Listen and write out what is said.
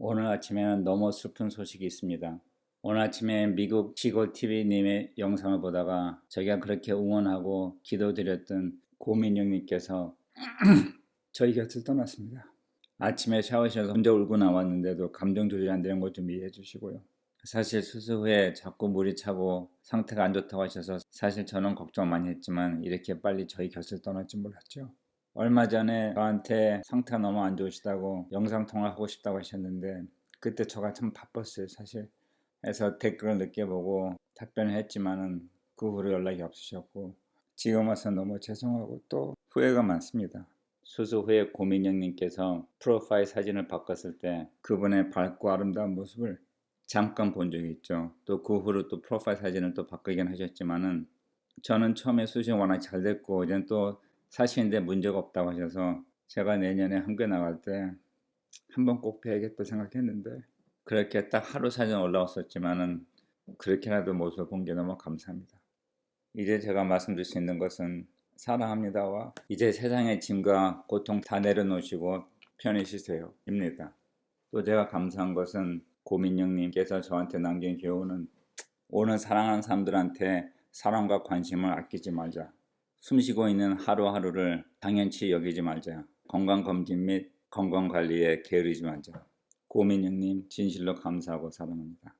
오늘 아침에는 너무 슬픈 소식이 있습니다. 오늘 아침에 미국 시골 TV님의 영상을 보다가 저희가 그렇게 응원하고 기도드렸던 고민영님께서 저희 곁을 떠났습니다. 아침에 샤워실에서 혼자 울고 나왔는데도 감정 조절이 안 되는 것 좀 이해해 주시고요. 사실 수술 후에 자꾸 물이 차고 상태가 안 좋다고 하셔서 사실 저는 걱정 많이 했지만 이렇게 빨리 저희 곁을 떠날 줄 몰랐죠. 얼마 전에 저한테 상태가 너무 안 좋으시다고 영상 통화하고 싶다고 하셨는데 그때 저가 참 바빴어요 사실. 그래서 댓글을 늦게 보고 답변을 했지만은 그 후로 연락이 없으셨고 지금 와서 너무 죄송하고 또 후회가 많습니다. 수술 후에 고민영님께서 프로파일 사진을 바꿨을 때 그분의 밝고 아름다운 모습을 잠깐 본 적이 있죠. 또 그 후로 또 프로파일 사진을 또 바꾸긴 하셨지만은 저는 처음에 수술이 워낙 잘 됐고 이제는 또 사실인데 문제가 없다고 하셔서 제가 내년에 한국에 나갈 때 한 번 꼭 뵈야겠다 생각했는데 그렇게 딱 하루 사진 올라왔었지만은 그렇게라도 모습을 본 게 너무 감사합니다. 이제 제가 말씀드릴 수 있는 것은 사랑합니다와 이제 세상의 짐과 고통 다 내려놓으시고 편히 쉬세요 입니다. 또 제가 감사한 것은 고민영님께서 저한테 남긴 교훈은 오늘 사랑하는 사람들한테 사랑과 관심을 아끼지 말자. 숨쉬고 있는 하루하루를 당연치 여기지 말자. 건강검진 및 건강관리에 게으르지 말자. 고민영님 진실로 감사하고 사랑합니다.